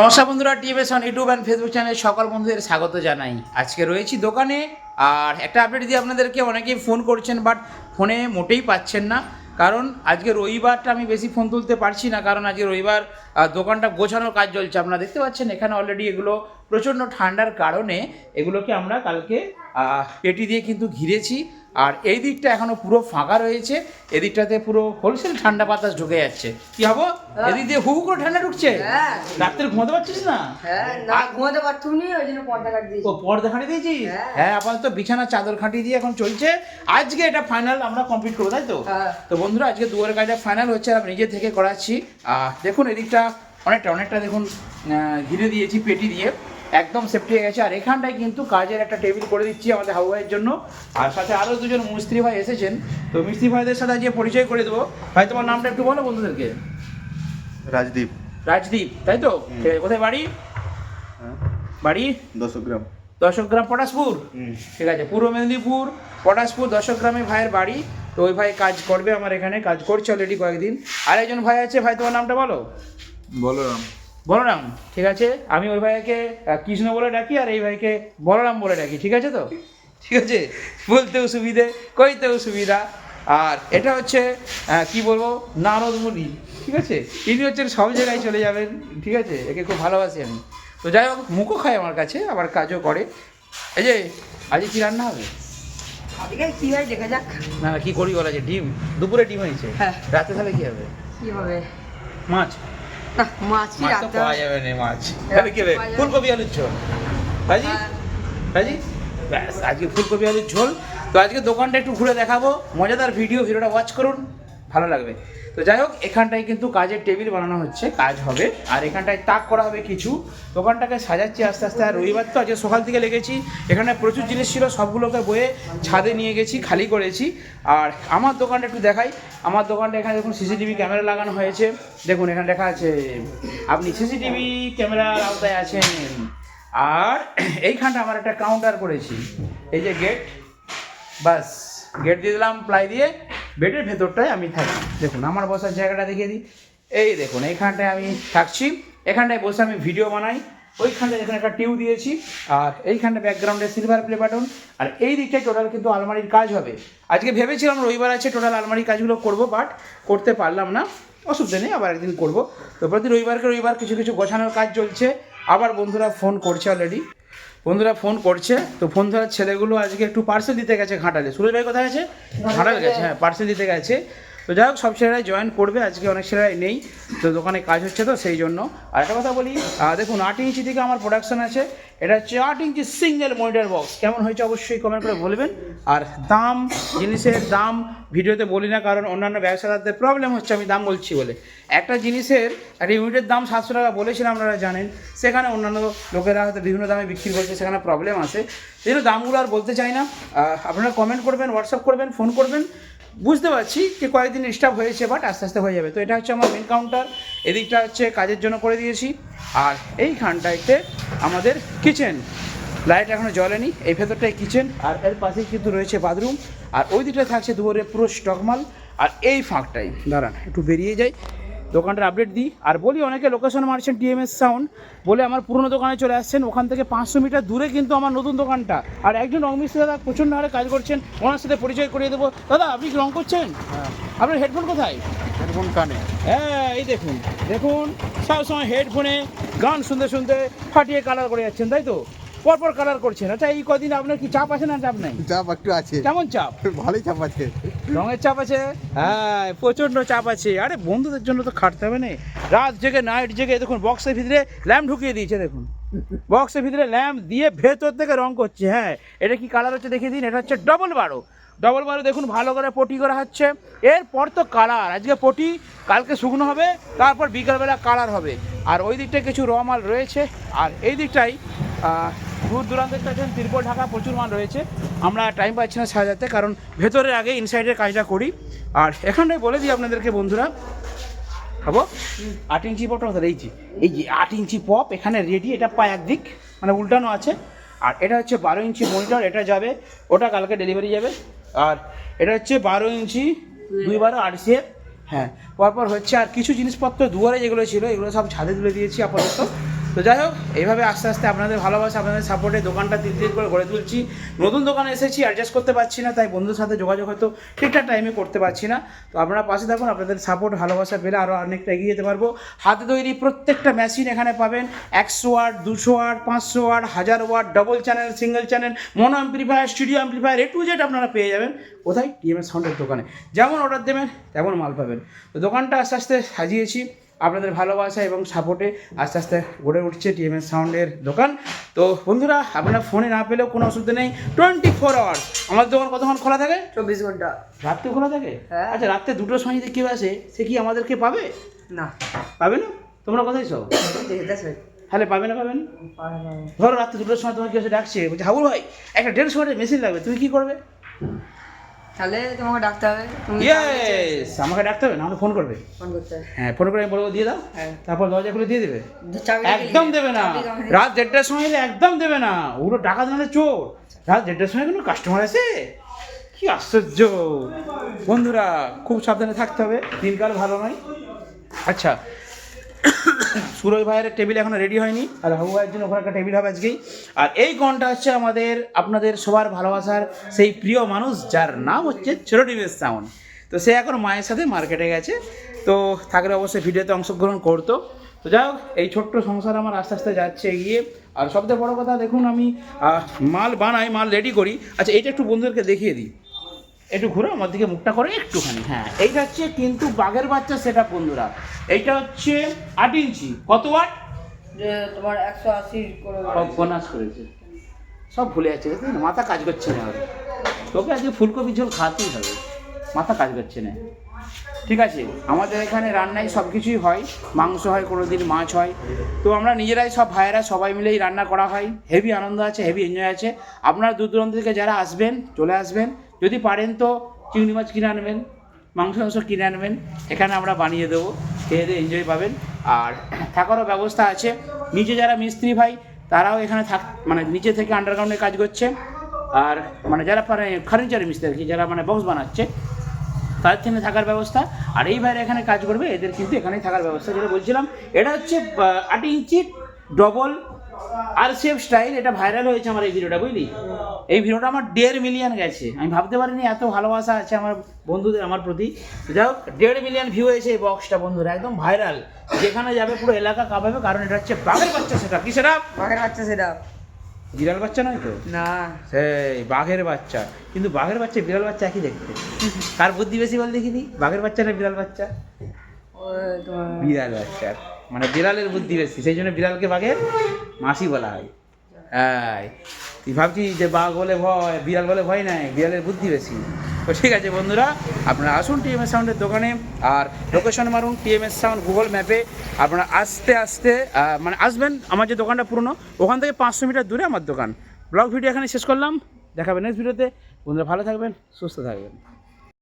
নমস্কার বন্ধুরা on YouTube and Facebook চ্যানেলে সকল বন্ধুদের স্বাগত জানাই। আজকে রয়েছি দোকানে, আর একটা আপডেট দিয়ে আপনাদেরকে অনেকেই ফোন করছেন বাট ফোনে মোটেই পাচ্ছেন না। কারণ আজকে রবিবারটা আমি বেশি ফোন তুলতে পারছি না, কারণ আজকে রবিবার দোকানটা গোছানোর কাজ চলছে। আপনারা দেখতে পাচ্ছেন, এখানে অলরেডি এগুলো প্রচণ্ড ঠান্ডার কারণে এগুলোকে আমরা কালকে পেটি দিয়ে কিন্তু ঘিরেছি। আর এই দিকটা এখনও পুরো ফাঁকা রয়েছে এদিকটাতে পুরো হোলসেল ঠান্ডা বাতাস ঢুকে যাচ্ছে। কি হব? এদিক দিয়ে হু করে ঠান্ডা ঢুকছে? হ্যাঁ। রাত্রে ঘুমাতে পারছিস না? হ্যাঁ না ঘুমাতে পারতুম নি ওই জন্য পর্দা দিয়েছি। ও পর্দা খাটিয়ে দিয়েছিস? হ্যাঁ। হ্যাঁ আপাতত বিছানা চাদর খাটিয়ে দিয়ে এখন চলছে। আজকে এটা ফাইনাল আমরা কমপ্লিট করব তাই তো? হ্যাঁ। তো বন্ধুরা আজকে দুয়ারের কাজটা ফাইনাল হচ্ছে আমি নিজে থেকে করাচ্ছি। আহ, দেখুন এদিকটা অনেকটা অনেকটা দেখুন ঘিরে দিয়েছি পেটি দিয়ে। একদম সেফটি হয়ে গেছে। আর এখানটায় কিন্তু কাজের একটা টেবিল করে দিচ্ছি আমাদের হাউ ভাইয়ের জন্য। আর সাথে আরও দুজন মিস্ত্রি ভাই এসেছেন। তো মিস্ত্রি ভাইদের সাথে আজকে পরিচয় করে দেবো। ভাই তোমার নামটা একটু বলো বন্ধুদেরকে। রাজদীপ। রাজদীপ তাই তো? ঠিক আছে কোথায় বাড়ি? বাড়ি? দশক গ্রাম দশক গ্রাম পটাশপুর ঠিক আছে পূর্ব মেদিনীপুর পটাশপুর দশক গ্রামে ভাইয়ের বাড়ি। তো ওই ভাই কাজ করবে আমার এখানে কাজ করছে অলরেডি কয়েকদিন। আর একজন ভাই আছে ভাই তোমার নামটা বলো? বলরাম। বলরাম ঠিক আছে? আমি ওই ভাইকে কৃষ্ণ বলে ডাকি আর এই ভাইকে বলরাম বলে ডাকি ঠিক আছে তো? ঠিক আছে। বলতেও সুবিধে কইতেও সুবিধা। আর এটা হচ্ছে কি বলব? নারদ মুনি ঠিক আছে? ইনি হচ্ছেন সব জায়গায় চলে যাবেন ঠিক আছে? একে খুব ভালোবাসি আমি। তো যাই হোক মুখও খায় আমার কাছে আবার কাজও করে। এই যে আজকে কি রান্না হবে? কি হয় দেখা যাক। না কি করি বলা যে ডিম। দুপুরে ডিম হয়েছে। হ্যাঁ। রাতে তাহলে কি হবে? কি হবে? মাছ। মাছ কি রাখতে পাওয়া যাবে না মাছ। তাহলে কি হবে ফুলকপি আলুর ঝোল। হাজি হ্যাঁ। হাজি ব্যাস আজকে ফুলকপি আলুর ঝোল। তো আজকে দোকানটা একটু ঘুরে দেখাবো। মজাদার ভিডিও ভিডিওটা ওয়াচ করুন। ভালো লাগবে। তো যাই হোক এখানটায় কিন্তু কাজের টেবিল বানানো হচ্ছে, কাজ হবে। আর এখানটায় তাক করা হবে কিছু। দোকানটাকে সাজাচ্ছি আস্তে আস্তে। আর রবিবার তো আজকে সকাল থেকে লেগেছি। এখানে প্রচুর জিনিস ছিল, সবগুলোকে বয়ে ছাদে নিয়ে গেছি, খালি করেছি। আর আমার দোকানটা একটু দেখাই। আমার দোকানটা এখানে দেখুন, সিসিটিভি ক্যামেরা লাগানো হয়েছে। দেখুন, এখানে লেখা আছে, আপনি সিসিটিভি ক্যামেরার আওতায় আছেন। আর এইখানটা আমার একটা কাউন্টার করেছি। এই যে গেট বাস গেট দিয়ে দিলাম প্লাই দিয়ে। বেডের ভেতরটায় আমি থাকি। দেখুন, আমার বসার জায়গাটা দেখিয়ে দিই। এই দেখুন, এইখানটায় আমি থাকছি। এখানটায় বসে আমি ভিডিও বানাই। ওইখানটায় এখানে একটা টিউ দিয়েছি। আর এইখানটা ব্যাকগ্রাউন্ডে সিলভার প্লে বাটন আর এই দিকটায় টোটাল কিন্তু আলমারির কাজ হবে। আজকে ভেবেছিলাম রবিবার আছে টোটাল আলমারির কাজগুলো করব বাট করতে পারলাম না। অসুবিধা নেই, আবার একদিন করব। তো প্রতি রবিবারকে রবিবার কিছু কিছু গোছানোর কাজ চলছে। আবার বন্ধুরা ফোন করছে অলরেডি বন্ধুরা ফোন করছে তো ফোন ধরার ছেলেগুলো আজকে একটু পার্সেল দিতে গেছে ঘাটালে। সুরজ ভাই কোথায় আছে? ঘাটালে। গেছে হ্যাঁ পার্সেল দিতে গেছে। তো যাই হোক, সব ছেলেরাই জয়েন করবে, আজকে অনেক ছেলেরাই নেই, তো দোকানে কাজ হচ্ছে তো, সেই জন্য। আর একটা কথা বলি দেখুন, আট ইঞ্চি থেকে আমার প্রোডাকশন আছে, এটা হচ্ছে আট ইঞ্চি সিঙ্গেল মনিটর বক্স কেমন হয়েছে অবশ্যই কমেন্ট করে বলবেন। আর দাম, জিনিসের দাম, ভিডিওতে বলি না, কারণ অন্যান্য ব্যবসাদারদের প্রবলেম হচ্ছে, আমি দাম বলছি বলে। একটা জিনিসের, একটা ইউনিটের দাম সাতশো টাকা বলেছিলাম আপনারা জানেন, সেখানে অন্যান্য লোকেরা হয়তো বিভিন্ন দামে বিক্রি করছে, সেখানে প্রবলেম আছে। সেই দামগুলো আর বলতে চাই না। আপনারা কমেন্ট করবেন হোয়াটসঅ্যাপ করবেন ফোন করবেন। বুঝতে পারছি যে কয়েকদিন স্টাফ হয়েছে বাট আস্তে আস্তে হয়ে যাবে। তো এটা হচ্ছে আমার মেন কাউন্টার এদিকটা হচ্ছে কাজের জন্য করে দিয়েছি। আর এইখানটাইতে আমাদের কিচেন লাইট এখনও জ্বলেনি, এই ভেতরটাই কিচেন আর এর পাশেই কিন্তু রয়েছে বাথরুম আর ওই দিকটা থাকছে দুপুরে পুরো স্টকমাল আর এই ফাঁকটাই, দাঁড়ান, একটু বেরিয়ে যাই। দোকানটার আপডেট দিই। আর বলি অনেকে লোকেশন মারছেন টিএমএস সাউন্ড বলে আমার পুরনো দোকানে চলে আসছেন ওখান থেকে পাঁচশো মিটার দূরে কিন্তু আমার নতুন দোকানটা। আর একজন রং মিস্ত্রি দাদা প্রচণ্ড হারে কাজ করছেন ওনার সাথে পরিচয় করিয়ে দেবো। দাদা আপনি কি রং করছেন? আপনার হেডফোন কোথায়? হেডফোন কানে। হ্যাঁ এই দেখুন। দেখুন সবসময় হেডফোনে গান শুনতে শুনতে ফাটিয়ে কালার করে যাচ্ছেন তাই তো? পরপর কালার করছেন। আচ্ছা এই কদিন আপনার কি চাপ আছে না চাপ নাই? চাপ একটু আছে। কেমন চাপ? ভালোই চাপ আছে। রঙের চাপ আছে? হ্যাঁ প্রচণ্ড চাপ আছে। আরে, বন্ধুদের জন্য তো খাটতে হবে না। রাত জেগে নাইট জেগে দেখুন বক্সের ভিতরে ল্যাম্প ঢুকিয়ে দিয়েছে, দেখুন। বক্সের ভিতরে ল্যাম্প দিয়ে ভেতর থেকে রং করছে হ্যাঁ। এটা কি কালার হচ্ছে দেখিয়ে দিন? এটা হচ্ছে ডবল বারো। ডবল বারো দেখুন, ভালো করে পটি করা হচ্ছে। এরপর তো কালার আজকে পটি, কালকে শুকনো হবে, তারপর বিকালবেলা কালার হবে। আর ওই দিকটায় কিছু র মাল রয়েছে। আর এই দিকটাই দূর দূরান্ত দেখতেছেন তিরপল ঢাকা প্রচুর মাল রয়েছে। আমরা টাইম পাচ্ছি না সাজাতে কারণ ভেতরের আগে ইনসাইডের কাজটা করি। আর এখানটায় বলে দিই আপনাদেরকে, বন্ধুরা। খাব? আট ইঞ্চি পপটা কোথায়? এই যে এই যে আট ইঞ্চি পপ এখানে রেডি এটা পায় একদিক মানে উল্টানো আছে। আর এটা হচ্ছে বারো ইঞ্চি মনিটর এটা যাবে, ওটা কালকে ডেলিভারি যাবে। আর এটা হচ্ছে বারো ইঞ্চি, দুই বারো আরসিএফ হ্যাঁ পরপর হচ্ছে আর কিছু জিনিসপত্র দুয়ারে যেগুলো ছিল, এগুলো সব ছাদে তুলে দিয়েছি আপাতত। তো যাই হোক, এইভাবে আস্তে আস্তে আপনাদের ভালোবাসা, আপনাদের সাপোর্টে দোকানটা তিল তিল করে গড়ে তুলছি। নতুন দোকানে এসেছি অ্যাডজাস্ট করতে পারছি না, তাই বন্ধুর সাথে যোগাযোগ হয়তো ঠিকঠাক টাইমে করতে পারছি না। তো আপনারা পাশে থাকুন, আপনাদের সাপোর্ট ভালোবাসা পেলে আরও অনেকটা এগিয়ে যেতে পারব। হাতে তৈরি প্রত্যেকটা মেশিন এখানে পাবেন। একশো ওয়াট দুশো ওয়াট পাঁচশো ওয়াট হাজার watt double channel single channel mono amplifier studio amplifier A to Z আপনারা পেয়ে যাবেন। কোথায়? টিএমএস সাউন্ডের দোকানে। যেমন অর্ডার দেবেন, তেমন মাল পাবেন। তো দোকানটা আস্তে আস্তে সাজিয়েছি। আপনাদের ভালোবাসা এবং সাপোর্টে আস্তে আস্তে গড়ে উঠছে টিএমএস সাউন্ডের দোকান। তো বন্ধুরা আপনারা ফোনে না পেলেও কোনো অসুবিধা নেই। টোয়েন্টি ফোর আওয়ার্স আমাদের দোকান কতক্ষণ খোলা থাকে? চব্বিশ ঘণ্টা। রাত্রে খোলা থাকে? হ্যাঁ। আচ্ছা রাত্রে দুটোর সময় যদি কেউ আসে সে কি আমাদেরকে পাবে? না। পাবে না? তোমরা কোথায় সব তাহলে পাবে না পাবেন ধরো রাত্রে দুটোর সময় তোমাকে কেউ ডাকছে বলছে হাবুল ভাই একটা দেড়শো ওয়াটের মেশিন লাগবে তুমি কি করবে? তাহলে তোমাকে ডাকতে হবে। তুমি ইয়েস আমাকে ডাকতে হবে না আমাকে ফোন করবে। ফোন করতে হবে। হ্যাঁ ফোন করে আমি বলব দিয়ে দাও। হ্যাঁ। তারপর দরজা খুলে দিয়ে দেবে। একদম দেবে। না। রাত দেড়টার সময় এলে একদম দেবে না। ওগুলো টাকা দিলে চোর। রাত দেড়টার সময় কোনো কাস্টমার আছে কি আশ্চর্য। বন্ধুরা খুব সাবধানে থাকতে হবে। দিনকাল ভালো নয়। আচ্ছা সুরজ ভাইয়ের টেবিল এখনও রেডি হয়নি। আর হাবু ভাইয়ের জন্য ওখানে একটা টেবিল হবে আজকেই। আর এই গনটা হচ্ছে আমাদের, আপনাদের সবার ভালোবাসার সেই প্রিয় মানুষ, যার নাম হচ্ছে ছোটো সাউন্ড তো সে এখন মায়ের সাথে মার্কেটে গেছে। তো থাকলে অবশ্যই ভিডিওতে অংশগ্রহণ করতো। তো যাই হোক, এই ছোট্ট সংসার আমার আস্তে আস্তে যাচ্ছে এগিয়ে। আর সবথেকে বড় কথা, দেখুন আমি মাল বানাই, মাল রেডি করি। আচ্ছা এইটা একটু বন্ধুদেরকে দেখিয়ে দিই। একটু ঘুরো আমার দিকে মুখটা করে একটুখানি। হ্যাঁ এইটা হচ্ছে কিন্তু বাঘের বাচ্চা সেটা বন্ধুরা। এইটা হচ্ছে আট ইঞ্চি। কত ওয়াট? যে তোমার একশো আশি বোনাস করেছে। সব ভুলে যাচ্ছে মাথা কাজ করছে না। ওকে তোকে আজকে ফুলকপি ঝোল খাতেই হবে। মাথা কাজ করছে না। ঠিক আছে? আমাদের এখানে রান্নায় সব কিছুই হয়। মাংস হয় কোনো দিন মাছ হয়। তো আমরা নিজেরাই সব ভাইয়েরা সবাই মিলেই রান্না করা হয়। হেভি আনন্দ আছে হেভি এনজয় আছে। আপনারা দূর দূরান্ত থেকে যারা আসবেন, চলে আসবেন। যদি পারেন তো চিংড়ি মাছ কিনে আনবেন, মাংস মাংস কিনে আনবেন। এখানে আমরা বানিয়ে দেবো, খেয়ে দিয়ে এনজয় পাবেন। আর থাকারও ব্যবস্থা আছে। নিচে যারা মিস্ত্রি ভাই, তারাও এখানে থাক মানে নিচে থেকে আন্ডারগ্রাউন্ডে কাজ করছে। আর মানে যারা মানে ফার্নিচার মিস্ত্রি আর কি, যারা মানে বক্স বানাচ্ছে তাদের জন্য থাকার ব্যবস্থা। আর এই বাইরে এখানে কাজ করবে, এদের কিন্তু এখানেই থাকার ব্যবস্থা যেটা বলছিলাম। এটা হচ্ছে আট ইঞ্চি ডবল আর সেফ স্টাইল এটা ভাইরাল হয়েছে আমার এই ভিডিওটা, বুঝলি? এই ভিডিওটা আমার দেড় মিলিয়ন গেছে। আমি ভাবতে পারিনি এত ভালোবাসা আছে আমার বন্ধুদের, আমার প্রতি। যাই হোক, দেড় মিলিয়ন ভিউ হয়েছে এই বক্সটা বন্ধুরা, একদম ভাইরাল যেখানে যাবে পুরো এলাকা কাঁপাবে, কারণ এটা হচ্ছে বাঘের বাচ্চা সেটা কি সেটা বাঘের বাচ্চা সেটা বিড়াল বাচ্চা নয় তো? না। সেই বাঘের বাচ্চা। কিন্তু বাঘের বাচ্চা বিড়াল বাচ্চা একই দেখতে। কার বুদ্ধি বেশি বল দেখিনি? বাঘের বাচ্চা না বিড়াল বাচ্চা? বিড়াল বাচ্চা মানে বিড়ালের বুদ্ধি বেশি সেই জন্য বিড়ালকে বাঘের মাসি বলা হয়। হ্যাঁ তুই ভাবছিস যে বাঘ বলে ভয় বিড়াল বলে ভয় নাই বিড়ালের বুদ্ধি বেশি। তো ঠিক আছে বন্ধুরা, আপনারা আসুন টিএমএস সাউন্ডের দোকানে আর লোকেশন মারুন টিএমএস সাউন্ড গুগল ম্যাপে আপনারা আস্তে আস্তে মানে আসবেন, আমার যে দোকানটা পুরনো, ওখান থেকে পাঁচশো মিটার দূরে আমার দোকান। ব্লগ ভিডিও এখানে শেষ করলাম দেখাবেন নেক্সট ভিডিওতে বন্ধুরা ভালো থাকবেন, সুস্থ থাকবেন।